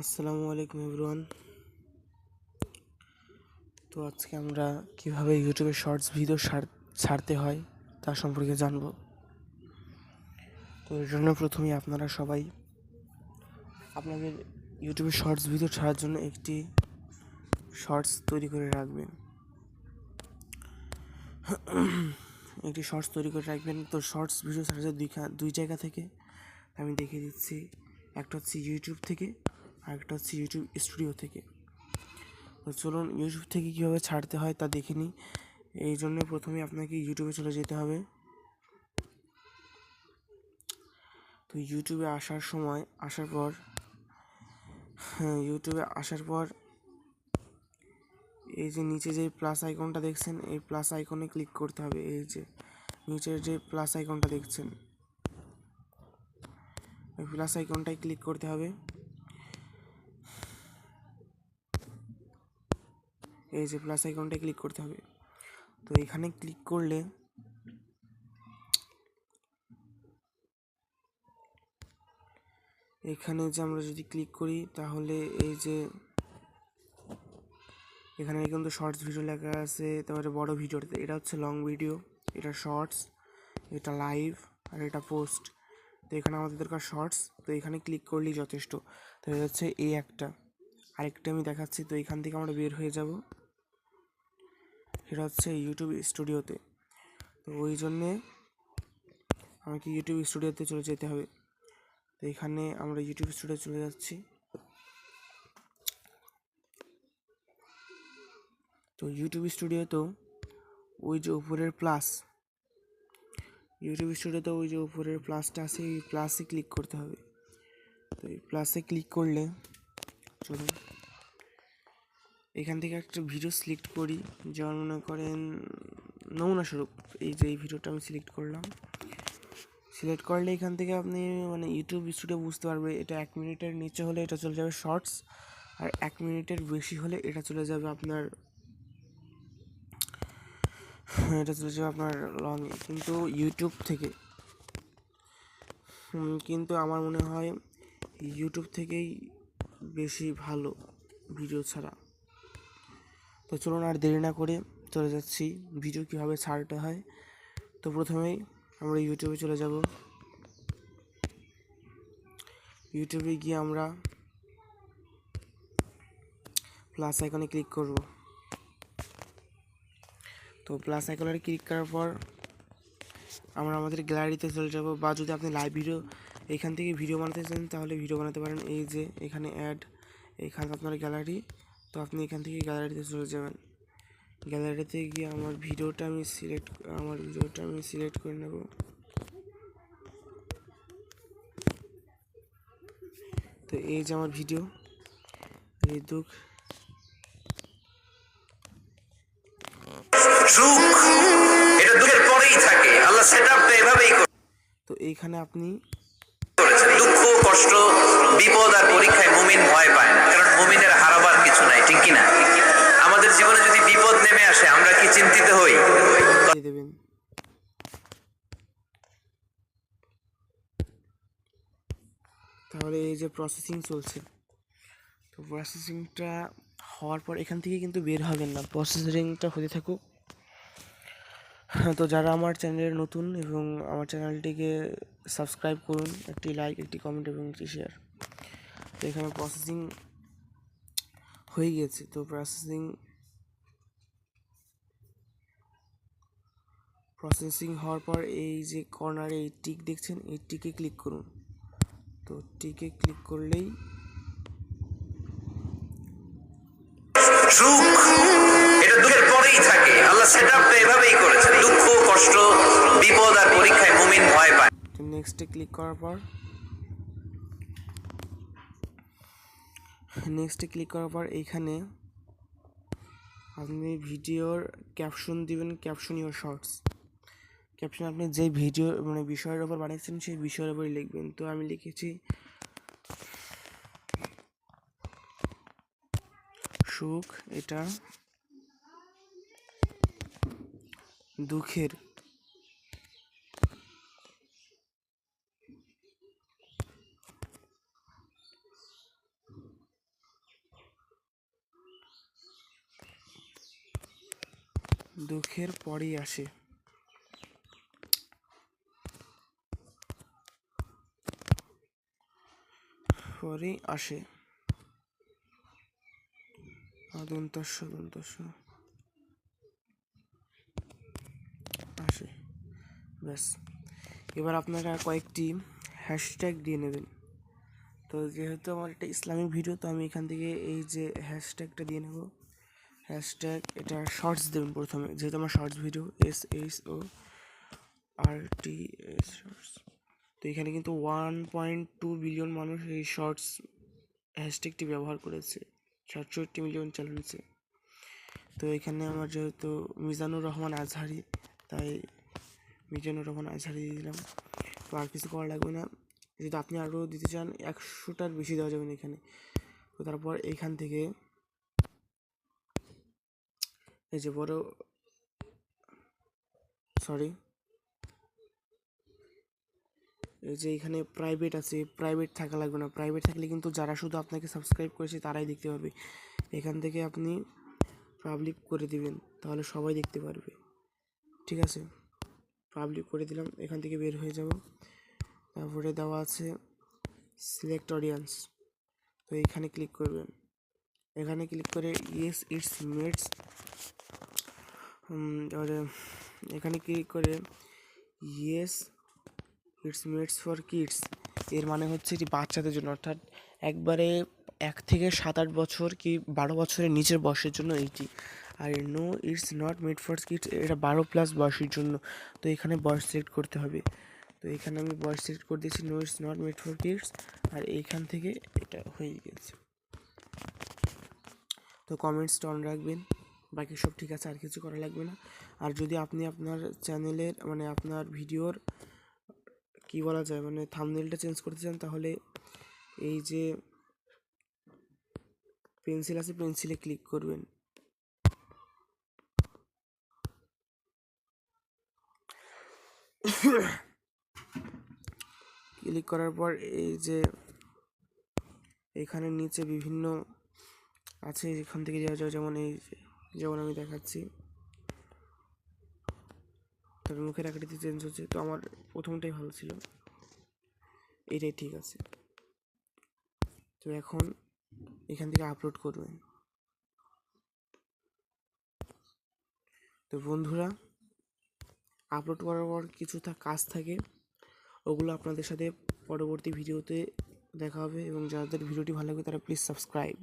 আসসালামু আলাইকুম এভরিওয়ান। তো আজকে আমরা কীভাবে ইউটিউবে শর্টস ভিডিও ছাড়তে হয় তা সম্পর্কে জানব। তো এর জন্য প্রথমেই আপনারা সবাই আপনাদের ইউটিউবে শর্টস ভিডিও ছাড়ার জন্য একটি শর্টস তৈরি করে রাখবেন। একটি শর্টস তৈরি করে রাখবেন। তো শর্টস ভিডিও ছাড়া যায় দুই দুই জায়গা থেকে আমি দেখিয়ে দিচ্ছি। একটা হচ্ছে ইউটিউব থেকে আর একটা হচ্ছে ইউটিউব স্টুডিও থেকে। তো চলুন ইউটিউব থেকে কীভাবে ছাড়তে হয় তা দেখে নিই। এই জন্য প্রথমে আপনাকে ইউটিউবে চলে যেতে হবে। তো ইউটিউবে আসার সময়, আসার পর হ্যাঁ ইউটিউবে আসার পর এই যে নিচে যে প্লাস আইকনটা দেখছেন, এই প্লাস আইকনে ক্লিক করতে হবে। এই যে নিচের যে প্লাস আইকনটা দেখছেন, ওই প্লাস আইকনটায় ক্লিক করতে হবে। এই যে প্লাস আইকনটায় ক্লিক করতে হবে। তো এখানে ক্লিক করলে এখানে যে আমরা যদি ক্লিক করি, তাহলে এই যে এখানে কিন্তু শর্টস ভিডিও লেখা আছে, তারপরে বড় ভিডিও এটা হচ্ছে লং ভিডিও এটা শর্টস এটা লাইভ আর এটা পোস্ট তো এখানে আমাদের দরকার শর্টস তো এখানে ক্লিক করলেই যথেষ্ট। তো এটা হচ্ছে এই একটা। আরেকটা আমি দেখাচ্ছি, তো এখান থেকে আমরা বের হয়ে যাব। সেটা হচ্ছে ইউটিউব স্টুডিওতে তো ওই জন্যে আমাকে ইউটিউব স্টুডিওতে চলে যেতে হবে। তো এখানে আমরা ইউটিউব স্টুডিও চলে যাচ্ছি। তো ইউটিউব স্টুডিওতেও ওই যে উপরের প্লাস ইউটিউব স্টুডিওতে ওই যে উপরের প্লাসটা আছে, এই প্লাসে ক্লিক করতে হবে। তো এই প্লাসে ক্লিক করলে চলুন। এখান থেকে একটা ভিডিও সিলেক্ট করি। যেমন মনে করেন, নমুনা স্বরূপ, এই যে এই ভিডিওটা আমি সিলেক্ট করলাম। সিলেক্ট করলে এখান থেকে আপনি মানে ইউটিউব স্টুডিও বুঝতে পারবে, এটা এক মিনিটের নিচে হলে এটা চলে যাবে শর্টস আর এক মিনিটের বেশি হলে এটা চলে যাবে আপনার, এটা চলে যাবে আপনার লং কিন্তু ইউটিউব থেকে। কিন্তু আমার মনে হয় ইউটিউব থেকেই বেশি ভালো ভিডিও ছাড়া। তো চলুন আর দেরি না করে চলে যাচ্ছি। ভিডিও কীভাবে ছাড়তে হয়? তো প্রথমেই আমরা ইউটিউবে চলে যাব। ইউটিউবে গিয়ে আমরা প্লাস আইকনে ক্লিক করব। তো প্লাস আইকনে ক্লিক করার পর আমরা আমাদের গ্যালারিতে চলে যাব বা যদি আপনি লাইভ ভিডিও এখান থেকে ভিডিও বানাতে চান তাহলে ভিডিও বানাতে পারেন। এই যে এখানে অ্যাড এখানে আপনার গ্যালারি তো আপনি এখান থেকে গ্যালারিতে চলে যাবেন। গ্যালারিতে গিয়ে আমার ভিডিওটা আমি সিলেক্ট আমার ভিডিওটা আমি সিলেক্ট করে নেব। তো এই যে আমার ভিডিও এই দুঃখ সুখ এটা দুঃখের পরেই থাকে। আল্লাহ সেটআপটা এভাবেই তো এইখানে আপনি দুঃখ কষ্ট বিপদ আর পরীক্ষায় মুমিন ভয় পায় না। কারণ মুমিনের হারাবার চিন্তিত হই। তাহলে এই যে প্রসেসিং চলছে। তো প্রসেসিংটা হওয়ার পর এখান থেকে কিন্তু বের হবেন না। প্রসেসিংটা হতে থাকুক। তো যারা আমার চ্যানেলে নতুন এবং আমার চ্যানেলটিকে সাবস্ক্রাইব করুন, একটি লাইক একটি কমেন্ট এবং একটি শেয়ার তো এখানে প্রসেসিং হয়ে গিয়েছে। তো প্রসেসিং প্রসেসিং হওয়ার পর এই যে কর্নারে এই টিক দেখছেন এই টিকে ক্লিক করুন। তো টিকে ক্লিক করলেই সুখ এটা দুঃখের পরেই থাকে। আল্লাহ সেটআপটা এভাবেই করেছেন। দুঃখ কষ্ট বিপদ আর পরীক্ষায় মুমিন ভয় পায়। তো নেক্সটে ক্লিক করার পর নেক্সটে ক্লিক করার পর এইখানে আপনি ভিডিওর ক্যাপশন দিবেন ক্যাপশন ইউর শর্টস ক্যাপশন আপনি যে ভিডিও মানে বিষয়ের ওপর বানিয়েছেন, সেই বিষয়ের ওপরই লিখবেন। তো আমি লিখেছি, সুখ এটা দুঃখের। দুঃখের পরই আসে। পরেই আসে। আসে। ব্যাস। এবার আপনারা কয়েকটি হ্যাশট্যাগ দিয়ে নেবেন। তো যেহেতু আমার একটা ইসলামিক ভিডিও তো আমি এখান থেকে এই যে হ্যাশট্যাগটা দিয়ে নেব। হ্যাশট্যাগ এটা শর্টস দেবেন প্রথমে। যেহেতু আমার shorts video S H O R T S shorts এখানে কিন্তু ওয়ান পয়েন্ট টু বিলিয়ন মানুষ এই শর্টস হ্যাশট্যাগটি ব্যবহার করেছে, সাতষট্টি মিলিয়ন চালাচ্ছে তো এখানে আমার যেহেতু মিজানুর রহমান আজহারি, তাই মিজানুর রহমান আজহারি দিয়ে দিলাম। তো আর কিছু করা লাগবে না। যদি আপনি আরও দিতে চান, একশোটার বেশি দেওয়া যাবে না এখানে। তো তারপর এইখান থেকে এই যে বড় সরি এই যে এখানে প্রাইভেট আছে প্রাইভেট থাকা লাগবে না। প্রাইভেট থাকলে কিন্তু যারা শুধু আপনাকে সাবস্ক্রাইব করেছে, তারাই দেখতে পাবে এখান থেকে আপনি পাবলিক করে দিবেন, তাহলে সবাই দেখতে পারবে। ঠিক আছে? পাবলিক করে দিলাম, এখান থেকে বের হয়ে যাব। তারপরে দেওয়া আছে সিলেক্ট অডিয়েন্স তো এখানে ক্লিক করবেন। এখানে ক্লিক করে ইয়েস ইটস মেটস এখানে ক্লিক করে yes it's made for kids এর মানে হচ্ছে এটি বাচ্চাদের জন্য। অর্থাৎ একবারে এক থেকে সাত আট বছর কি বারো বছরের নিচের বয়সের জন্য এইটি আর no it's not made for kids এটা বারো প্লাস বয়সের জন্য। তো এখানে বয়স সিলেক্ট করতে হবে। তো এখানে আমি বয়স সিলেক্ট করে দিয়েছি no it's not made for kids আর এইখান থেকে এটা হয়ে গেছে। তো কমেন্টসটা অন রাখবেন। বাকি সব ঠিক আছে, আর কিছু করা লাগবে না। আর যদি আপনি আপনার চ্যানেলের মানে আপনার ভিডিওর কি বলা যায় মানে থামনেলটা চেঞ্জ করতে চান তাহলে এই যে পেন্সিল আছে পেন্সিলে ক্লিক করবেন। ক্লিক করার পর এই যে এখানে নিচে বিভিন্ন আছে, এখান থেকে যাওয়া যায় যেমন এই যেমন আমি দেখাচ্ছি। তবে মুখের আকৃতি চেঞ্জ হচ্ছে। তো আমার প্রথমটাই ভালো ছিল। এটাই ঠিক আছে। তো এখন এখান থেকে আপলোড করবেন। তো বন্ধুরা আপলোড করার পর কিছু কাজ থাকে। ওগুলো আপনাদের সাথে পরবর্তী ভিডিওতে দেখা হবে এবং যাদের ভিডিওটি ভালো লাগবে তারা প্লিজ সাবস্ক্রাইব